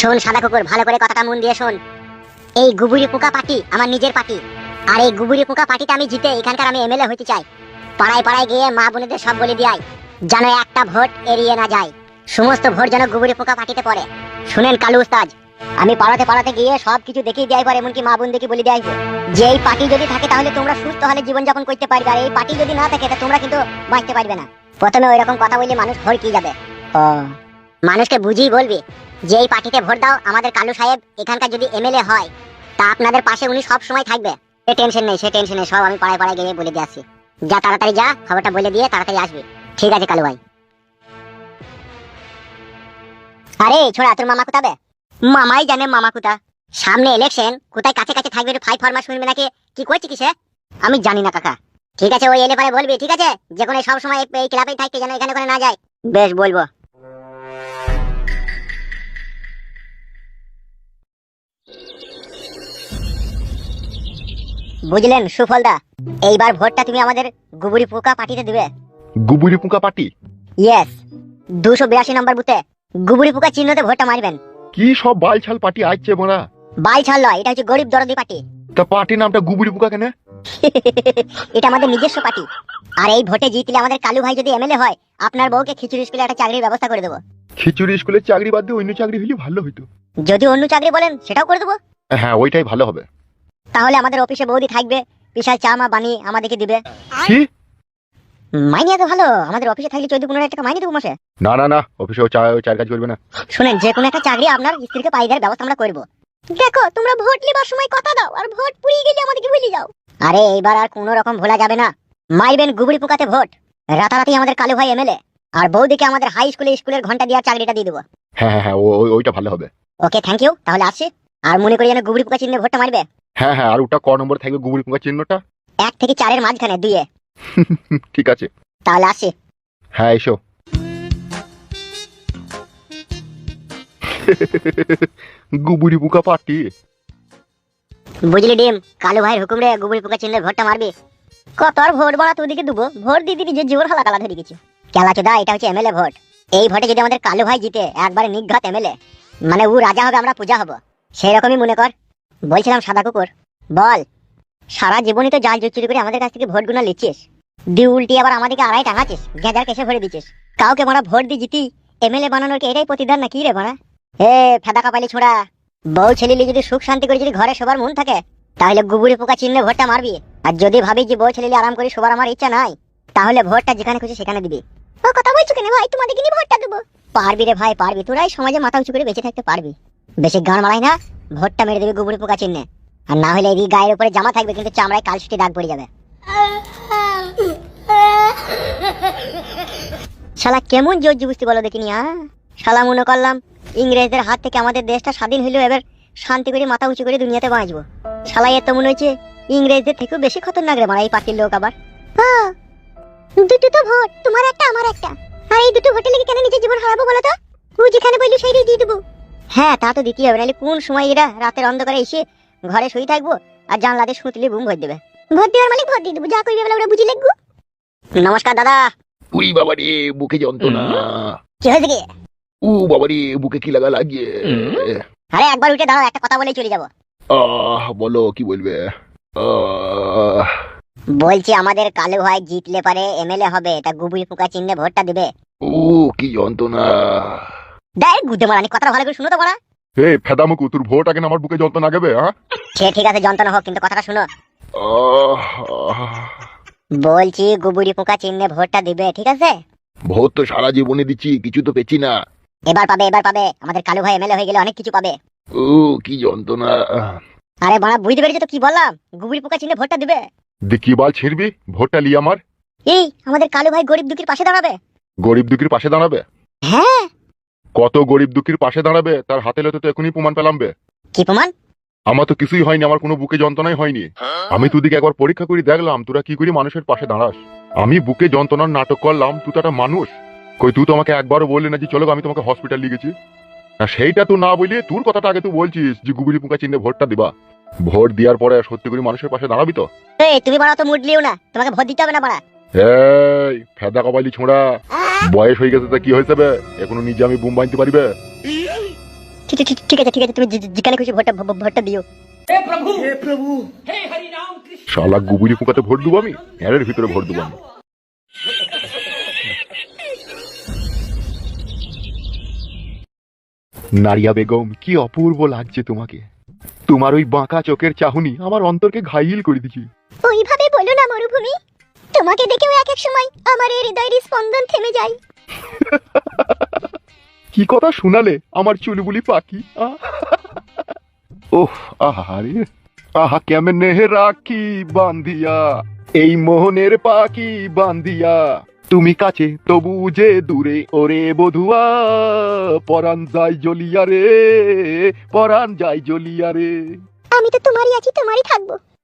শোন সাদা কুকুর ভালো করে কথাটা মন দিয়ে শোন। এই গুবুরি পোকা পার্টি আমার নিজের পার্টি আর এই গুবুরি পোকা পার্টিতে আমি জিতে এখানকার আমি এমএলএ হতে চাই। পাড়ায় পাড়ায় গিয়ে মা বোনেদের সব বলে দিয়াই যেন একটা ভোট এড়িয়ে না যায়। সমস্ত ভোট যেন গুবুরি পোকা পার্টিতে পড়ে। শুনেন কালু উস্তাজ আমি পাড়াতে পাড়াতে গিয়ে সব কিছু দেখিয়ে দেয় পর এমনকি মা বোনদেরকে বলে দেয় যে এই পার্টি যদি থাকে তাহলে তোমরা সুস্থ হলে জীবনযাপন করতে পারবে। আর এই পার্টি যদি না থাকে তা তোমরা কিন্তু বাঁচতে পারবে না। প্রথমে ওই রকম কথা বললে মানুষ ভড়কি যাবে। ও মানুষকে বুঝিয়ে বলবি যে এই পার্টিতে ভোট দাও, আমাদের কালু সাহেব এখানকার যদি এমএলএ হয়, তা আপনাদের পাশে উনি সব সময় থাকবে। সে টেনশন নেই, সে টেনশন নেই, সব আমি পাড়ায় পাড়ায় গিয়ে বলে দিয়ে আসছি। যা তাড়াতাড়ি যা, খবরটা বলে দিয়ে তাড়াতাড়ি আসবি। ঠিক আছে, কালু ভাই। আরে, ছোড়া, তোর মামা কোথাবে মামাই জানে মামা কোথা। সামনে ইলেকশন কোথায় কাছে কাছে থাকবে একটু ফাইভ ফরমাস শুনবে নাকি? কি করছি কিসে? আমি জানি না, কাকা। ঠিক আছে, ওই এলে পরে বলবি, ঠিক আছে? যে কোনো সব সময় এই- ক্লাবেই থাকতে যেন এখানে ওখানে না যায়। বেশ, বলব। বুঝলেন সুফলদা এইবার ভোটটা তুমি আমাদের গুবুরি পোকা পার্টিতে দিবে। গুবুরি পোকা পাটি ইয়েস দুশো বিরাশি নম্বর বুথে গুবুরি পোকা চিহ্নতে ভোটটা মারবেন। কি সব বালছাল পাটি আসছে মোরা বাল ছাড় লয় এটা হচ্ছে গরিব দরদি পার্টি। তা পার্টির নামটা গুবুরি পোকা কেন? এটা আমাদের নিজস্ব পার্টি। আর এই ভোটে জিতলে আমাদের কালু ভাই যদি এমএলএ হয় আপনার বউকে খিচুড়ি স্কুলে একটা চাকরির ব্যবস্থা করে দেবো। খিচুড়ি স্কুলের চাকরি বাদ দিয়ে অন্য চাকরি হলে ভালো হইতো। যদি অন্য চাকরি বলেন সেটাও করে দেবো। হ্যাঁ ওইটাই ভালো হবে। তাহলে আমাদের অফিসে বৌদি থাকবে বিশাল চা মা বানিয়ে আমাদেরকে দিবে। কি? মাইনে এত ভালো আমাদের অফিসে থাকলে চোদ্দ পনেরো টাকা মাইনে দেবো মাসে? না না না অফিসে চা চার কাজ করবে না। শুনেন যে কোনো একটা চাকরি আপনার স্ত্রীকে পাই দেওয়ার ব্যবস্থা আমরা করব। দেখো তোমরা ভোট নেবার সময় কথা দাও আর ভোট পুড়িয়ে গেলে আমাদেরকে ভুলে যাও। আরে এইবার আর কোনো রকম ভোলা যাবে না। মাইবেন গুবড়ি পোকাতে ভোট রাতারাতি আমাদের কালু ভাই এমএলএ আর বৌদিকে আমাদের হাই স্কুলে স্কুলের ঘণ্টা দেওয়ার চাকরিটা দিয়ে দেবো। হ্যাঁ হ্যাঁ হ্যাঁ ওইটা ভালো হবে। ওকে থ্যাংক ইউ তাহলে আসছি। আর মনে করি যেন গুবড়ি পোকা চিহ্নে ভোটটা মারবে। হ্যাঁ হ্যাঁ আর ওটা ক নম্বর থাকবে গুবুরি পোকা চিহ্নটা? এক থেকে চারের মাঝখানে দুইয়ে। ঠিক আছে। তাহলে আসছি হ্যাঁ এসো। গুবুরি পোকা পাটি বুঝলি ডিম কালু ভাইয়ের হুকুম রে গুবড়ি পোকা চিনলে ভোটটা মারবি। কত আর ভোট বাড়া তোদিকে দেবো ভোট দিবি যে জীবন হালা কালা ধরে গেছি। খেলা চোদা এটা হচ্ছে এমএলএ ভোট। এই ভোটে যদি আমাদের কালু ভাই জিতে একবারে নিঘাত এমএলএ মানে ও রাজা হবে আমরা পূজা হব। সেই রকমই মনে কর। বলছিলাম সাদা কুকুর। বল, সারা জীবনই তো জাল চুরি করে আমাদের কাছ থেকে ভোট গুনা লিচ্ছিস দি উল্টি আবার আমাদেরকে আড়াই টাঙাচ্ছিস, গেঁজার কেসে ভরে দিচ্ছিস। কাউকে মারা ভোট দিয়ে জিতি, এমএলএ বানানোর কি এটাই প্রতিদান না কি রে মারা এ, ফেদা কাপালি ছোড়া, বউ ছেলিলি যদি সুখ শান্তি করে যদি ঘরে সবার মন থাকে, তাহলে গুবুরি পোকা চিহ্নে ভোটটা মারবি। আর যদি ভাবি যে বউ ছেলিলি আরাম করে সবার আমার ইচ্ছা নাই, তাহলে ভোটটা যেখানে খুশি সেখানে দিবি। ও, কথা বলছো কেন? ভাই, তোমাদেরকে নিয়ে ভোটটা দেবো। পারবি রে ভাই, পারবি। তোরাই সমাজে মাথা উঁচু করে বেঁচে থাকতে পারবি। বেশি গান মারাই না, ভোটটা মেরে দিবি গুবুরি পোকা চিহ্নে। আর না হলে এই গায়ের উপরে জামা থাকবে, কিন্তু চামড়ায় কালসুটি দাগ পড়ে যাবে। শালা কেমন জোর বুঝতে বলো দেখিনি হ্যাঁ শালা মনে করলাম ইংরেজদের হাত থেকে আমাদের দেশটা স্বাধীন হইল এবার শান্তি করে মাথা উঁচু করে দুনিয়াতে বাঁচবো। শালা এর তো মনে হচ্ছে ইংরেজদের থেকেও বেশি খতরনাক রে মারা এই পার্টির লোক আবার। দুটো তো ভোট, তোমার একটা, আমার একটা। আর এই দুটো ভোটে লেগে কেন নিজের জীবন হারাবো বলো তো? ও যেখানে বলল সেই দিয়ে দেবো। হ্যাঁ তা তো দিতেই হবে। নাহলে কোন সময় এরা রাতের অন্ধকারে এসে ঘরে শুয়ে থাকব আর জানলাতে শুতলে বুম ভোট দেবে? ভোট দেওয়ার মালিক ভোট দিয়ে দেবো যা করবে ওরা বুঝি লিখব। নমস্কার দাদা। উই বাবা রে বুকে যন্ত্রণা। কি হয়েছে কি? উ বাবা রে বুকে কি লাগা লাগিয়ে আরে একবার উঠে দাঁড়াও একটা কথা বলে চলে যাব। আহ বলো কি বলবে? বলছি আমাদের কালু ভাই জিতলে পারে এমএলএ হবে তা গুবুরি পোকা চিহ্নে ভোটটা দিবে। ও কি যন্ত্রণা। দেখ গুদে মারানি কথাটা ভালো করে শুনো তো বড়া। হে ফেদামুকু তোর ভোট আগে আমার বুকে যন্ত্রণা গাবে হ্যাঁ? সে ঠিক আছে যন্ত্রণা হোক কিন্তু কথাটা শুনো। বলছি গুবুরি পোকা চিহ্নে ভোটটা দিবে ঠিক আছে? ভোট তো সারা জীবনে দিচ্ছি কিছু তো পেছি না। এবার পাবে এবার পাবে। আমাদের কালু ভাই এমএলএ হয়ে গেলে অনেক কিছু পাবে। ও কি যন্ত্রণা। আরে বাড়া বুঝতে পেরেছ তো কি বললাম? গুবুরি পোকা চিহ্নে ভোটটা দিবে। দেখি বাল ছিড়বি? ভোটটা লি আমার। এই আমাদের কালু ভাই গরিব দুঃখীর পাশে দাঁড়াবে। গরিব দুঃখীর পাশে দাঁড়াবে? হ্যাঁ। কত গরিব দুঃখীর পাশে দাঁড়াবে তার হাতে লেতে তো এখনই প্রমাণ পেলাম বে কি প্রমাণ? আমার তো কিছুই হয়নি আমার কোনো বুকে যন্ত্রণাই হয়নি। আমি তুদিকে একবার পরীক্ষা করে দেখলাম তোরা কি করে মানুষের পাশে দাঁড়াস। আমি বুকে যন্ত্রণার নাটক করলাম তুই তো একটা মানুষ। কই তুই তো আমাকে একবারও বললি না যে চলো আমি তোমাকে হসপিটাল নিয়ে গেছি। আর সেইটা তুই না বলি তোর কথাটা আগে তুই বলছিস যে গুগুলি পোকা চিহ্নে ভোটটা দিবা। ভোট দেওয়ার পরে সত্যি করে মানুষের পাশে দাঁড়াবি তো? এই তুমি বাড়া তো মুডলিও না তোমাকে ভোট দিতে হবে না বাড়া। এই ফেদা কবালি ছোঁড়া। বয়স হয়ে গেছে তা কি হয়েছে বে? এখনও নিজে আমি বুম বানতে পারিবে ঠিক আছে ঠিক আছে ঠিক আছে তুমি যেখানে খুশি ভোটটা ভোটটা দিও। হে প্রভু! হে প্রভু! হে হরি নাম কৃষ্ণ। শালা গুবুরি কুকাতে ভোট দেব আমি? এর ভিতরে ভোট দেব আমি। নারিয়া বেগম কি অপূর্ব লাগছে তোমাকে। তোমার ওই বাঁকা চোখের চাহনি আমার অন্তরকে ঘাইল করে দিছি ওইভাবে বলো না মরুভূমি। তোমাকে দেখেও এক এক সময় আমার এই হৃদয়ের স্পন্দন থেমে যায়। কি কথা শোনালে আমার চুলবুলি পাখি? আহ! ওহ আহারে। আহা কেমনে রাখি বান্ধিয়া। এই মোহনের পাখি বান্ধিয়া। তুমি কাছে তবু যে দূরে ওরে বধুয়া। পরাণ যাই জ্বলিয়া রে পরাণ যায় জ্বলিয়া রে। আমি তো তোমারই আছি তোমারই থাকব।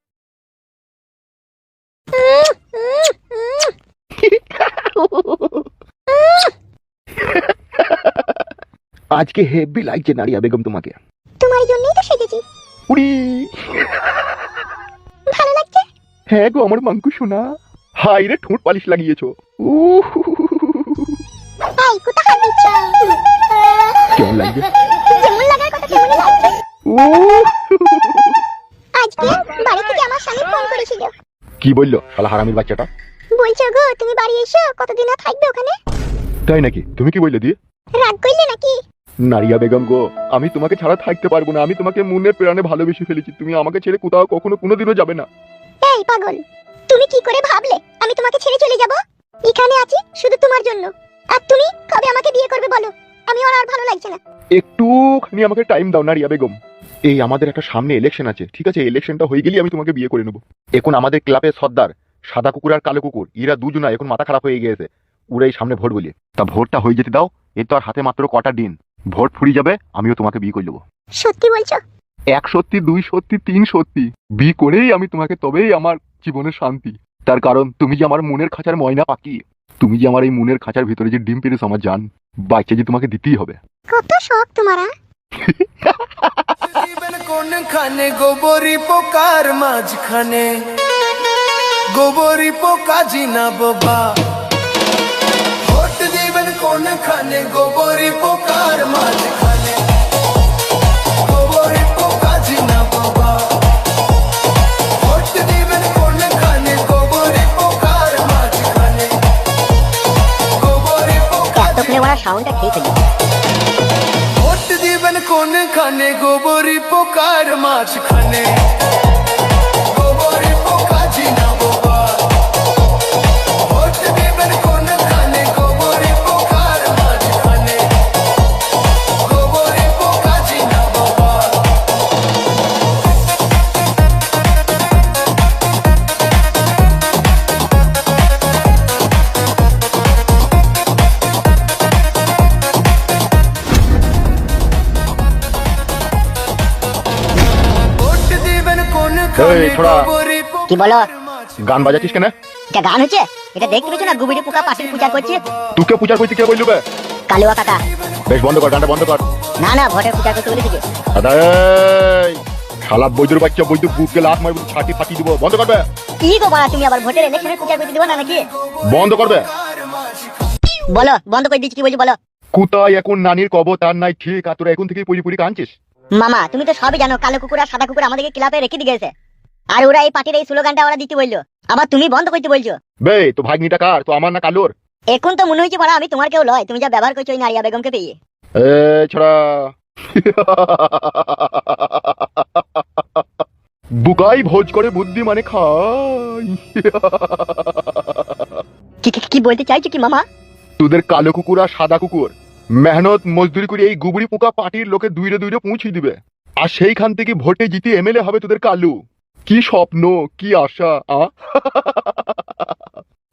আজকে হেভি লাগছে নারিয়া বেগম তোমাকে। তোমার জন্যই তো সেজেছি। উড়ি। ভালো লাগছে? হ্যাঁ গো আমার মাঙ্কু শোনা হাই রে ঠোঁট পালিশ লাগিয়েছো। আই কোথা হাত দিচ্ছ? কেমন লাগছে? যেমন লাগার কথা তেমনই লাগছে। আজকে বাড়ি থেকে আমার স্বামী ফোন করেছিল। কি বলল শালা হারামির বাচ্চাটা? বলছো গো তুমি বাড়ি এসো কতদিন আর থাকবে ওখানে? তাই নাকি? তুমি কি বললে দিয়ে? রাগ করলে নাকি? নারিয়া বেগম গো আমি তোমাকে ছাড়া থাকতে পারব না। আমি তোমাকে মনের প্রাণে ভালোবেসে ফেলেছি। তুমি আমাকে ছেড়ে কোথাও কখনো কোনোদিনও যাবে না। এই পাগল তুমি কি করে ভাবলে আমি তোমাকে ছেড়ে চলে যাব? এখানে আছি শুধু তোমার জন্য। আর তুমি কবে আমাকে বিয়ে করবে বলো? আমি আর আর ভালো লাগছে না। একটুখানি আমাকে টাইম দাও নারিয়া বেগম। এই আমাদের একটা সামনে ইলেকশন আছে ঠিক আছে? ইলেকশনটা হয়ে গেলেই আমি তোমাকে বিয়ে করে নেব। এখন আমাদের ক্লাবের সর্দার সাদা কুকুর আর কালো কুকুর এরা দুজনা এখন মাথা খারাপ হয়ে গিয়েছে। ওরাই সামনে ভোট বলি তা ভোটটা হয়ে যেতে দাও এর তো আর হাতে মাত্র কটা দিন। ভোট ফুরি যাবে আমিও তোমাকে বিয়ে করে নেব। সত্যি বলছো? এক সত্যি দুই সত্যি তিন সত্যি। বিয়ে করেই আমি তোমাকে তবেই আমার জীবনের শান্তি। তার কারণ তুমি যে আমার মনের খাঁচার ময়না পাখি তুমি যে আমার এই মনের খাঁচার ভিতরে যে ডিম পেরেছ আমার জান বাচ্চা যে তোমাকে দিতেই হবে। কত শখ তোমারা। কোনখানে? গোবরি পোকার মাঝখানে। গোবরি পোকা জিনা বাবা ভোট দিবেন কোনখানে গোবরি পোকার মাঝখানে। ছোড়া। কি বলো? গান বাজাচ্ছিস কেন? এটা গান হচ্ছে? এটা দেখতে পেছো না? পোকা পাশের পূজা করছে? তুকে পূজা করতে কে বললু বে? কালুয়া কাকা। বেশ বন্ধ কর গানটা বন্ধ কর। না না ভোটের পূজা করতে বলেছে দাদা এই, শালা বৈদ্যুর বাচ্চা লাত মারবো ছাটি ফাটি দিব। বন্ধ করবে কি গো বাড়া তুমি আবার ভোটের ইলেকশনে পূজা করতে দেবো না নাকি? বন্ধ করবে বলো বন্ধ করে দিচ্ছি কি বলছি বলো? কোথায় এখন নানির কব তার নাই ঠিক আর তোরা এখন থেকেই পুরি পুরি কাঁদছিস। মামা তুমি তো সবই জানো কালো কুকুর আর সাদা কুকুর আমাদেরকে ক্লাবে রেখে দিয়ে গেছে। আর ওরা এই পার্টির এই স্লোগানটা ওরা দিতে বলল। আবার তুমি বন্ধ করতে বলছো। বে তো ভাগ্নিটা কার? তো আমার না কালোর? এখন তো মনে হচ্ছে বড়া আমি তোমার কেউ লয় তুমি যা ব্যবহার করছ ওই নারিয়া বেগমকে পেয়ে। এ ছড়া। বুকাই ভোজ করে বুদ্ধি মানে খাই। কি কি- কি বলতে চাইছো কি মামা? তোদের কালো কুকুর আর সাদা কুকুর। মেহনত মজদুরি করে এই গুবড়ি পোকা পার্টির লোকে দুইরে দুইরে পৌঁছে দিবে। আর সেইখান থেকে ভোটে জিতে এমএলএ হবে তোদের কালু। কি স্বপ্ন কি আশা আ?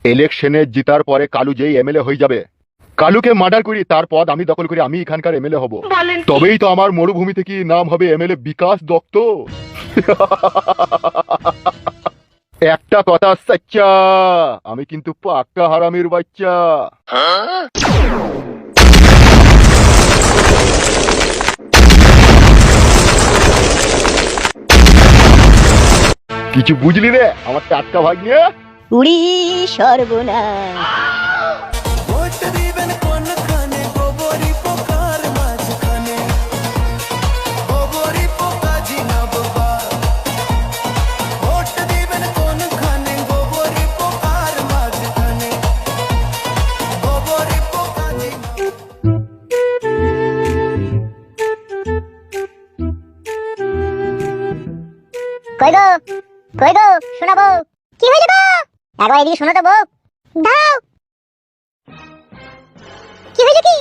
ইলেকশনে জিতার পরে কালু যেই এমএলএ হয়ে যাবে। কালুকে মার্ডার করি তার পদ আমি দখল করি আমি এখানকার এমএলএ হব। তবেই তো আমার মরুভূমি থেকে নাম হবে এমএলএ বিকাশ দত্ত? একটা কথা সচ্চা আমি কিন্তু পাক্কা হারামির বাচ্চা। কিছু বুঝলি রে? আমার টাটকা ভাগ নিয়ে উড়ি সর্বনাশ একবার এদিকে শোনো তো বউ। কি হইল কি?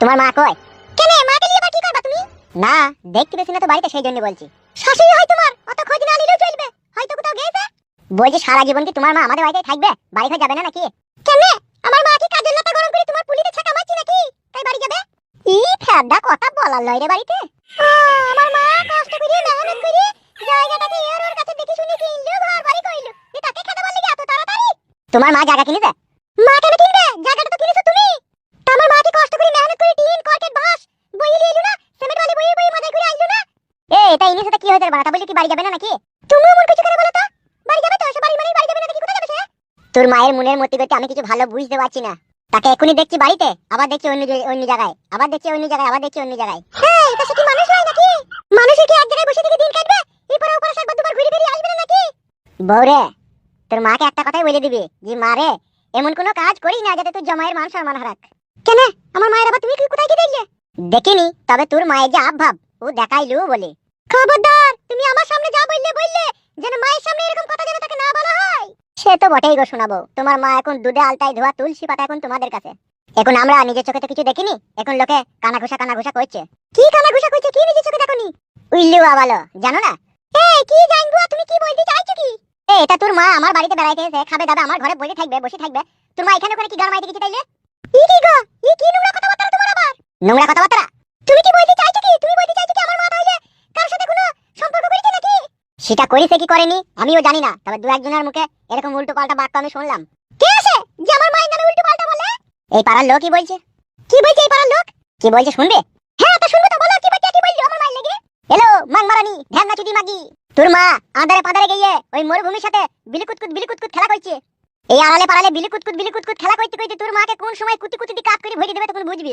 তোমার মা কয়, কেন নিয়ে করবা তুমি? না, দেখতে পেছি না তো বাড়িতে, সেই জন্য বলছি। শাশুড়ি হয় তোমার, অত খোঁজ না নিলেও চলবে। হয়তো কোথাও গেছে? বলছি সারা জীবন কি তোমার মা আমাদের বাড়িতে থাকবে? বাড়ি ঘর যাবে না নাকি? কেন, আমার মা কি কাজের লাতা গরম করে তোমার পুলিতে ছাকা মারছি নাকি? তাই বাড়ি যাবে? ই ফেদা কথা বলার লয় রে বাড়িতে ও, আমার মা কষ্ট করে মেহনত করে জায়গাটাকে এর ওর কাছে দেখে শুনে কিনলো ঘর বাড়ি কইলো এ তাকে খেতে বললি এত তাড়াতাড়ি তোমার মা জায়গা কিনেছে? মা কেন কিনবে? জায়গাটা তো কিনেছো তুমি। তা আমার মা কি কষ্ট করে মেহনত করে টিন, কর্কেট, বাঁশ বইয়ে নিয়ে এলো না? সিমেন্ট বালি বইয়ে বইয়ে মাথায় করে আনলো না? এ, এটা ইনি সাথে কি হয়েছে বাড়া বলি কি বাড়ি যাবে না নাকি? তুমি মন কিছু করে বলো তো। বাড়ি যাবে তো? সে বাড়ি মানে বাড়ি যাবে না নাকি? কোথায় যাবে সে? তোর মায়ের মনের মতি করতে আমি কিছু ভালো বুঝতে পারছি না। তাকে এখনই দেখছি বাড়িতে, আবার দেখছি অন্য অন্য জায়গায়, আবার দেখছি অন্য জায়গায়, আবার দেখছি অন্য জায়গায়। হ্যাঁ এটা কি মানুষ হয় নাকি? মানুষের কি এক জায়গায় বসে থেকে দিন কাটবে? এরপরে ওপরে একবার দুবার ঘুরে ফিরে আসবে না নাকি? বউরে তোর মাকে একটা কথাই বলে দিবি, যে মা রে, এমন কোনো কাজ করিস না যাতে তোর জামাইয়ের মান সম্মান হারাক। কেন? আমার মায়ের আবার তুমি কোথায় কি দেখলে? দেখিনি, তবে তোর মায়ের যে আভাব ও দেখাইলু বলে। খবরদার, তুমি আমার সামনে যা বললে বললে, যেন মায়ের সামনে এরকম কথা যেন তাকে না বলা হয়। সে তো বটেই গো শোনাবো, তোমার মা এখন দুধে আলতায় ধোয়া তুলসী পাতা এখন তোমাদের কাছে। এখন আমরা নিজের চোখে তো কিছু দেখিনি, এখন লোকে কানা ঘুষা কানা ঘুষা করছে। কি কানা ঘুষা করছে? কি নিজের চোখে দেখনি? উইল্লু আবালো, জানো না? এই কি জানব, তুমি কি বলতে চাইছো কি? এটা তোর মা আমার বাড়িতে বেড়াইতে এসে খাবে, দাদা আমার ঘরে বসে থাকবে বসে থাকবে। তোর মা এখানে ওখানে কি গান মাইতে তাইলে? ই কি গো, ই কি নোংরা কথাবার্তা তোমার আবার? নোংরা কথাবার্তা? তুমি কি বলতে চাইছো কি? তুমি বলতে চাইছো কি আমার মা তাহলে কার সাথে কোনো সম্পর্ক করেছে নাকি? সেটা করেছে কি করেনি, আমিও জানি না, তবে দু একজনের মুখে এরকম উল্টো পাল্টা বাক্য আমি শুনলাম। কে আছে যে আমার মায়ের নামে উল্টো পাল্টা বলে? এই পাড়ার লোকই বলছে? কি বলছে এই পাড়ার লোক? কি বলছে শুনবে? হ্যাঁ তা শুনবে তো, বলো কি বলছে, কি বলছো আমার মায়ের লেগে? এলো মাং মারানি ঢ্যাঙ্গা চুদি মাগি। তোর মা আধারে পাদারে গিয়ে ওই মরুভূমির সাথে বিলিকুতকুত বিলিকুতকুত খেলা করছে। এই আড়ালে পাড়ালে বিলিকুতকুত বিলিকুতকুত খেলা করতে করতে তোর মাকে কোন সময় কুতি কুতি কাপ করে ভরে দেবে তখন বুঝবি।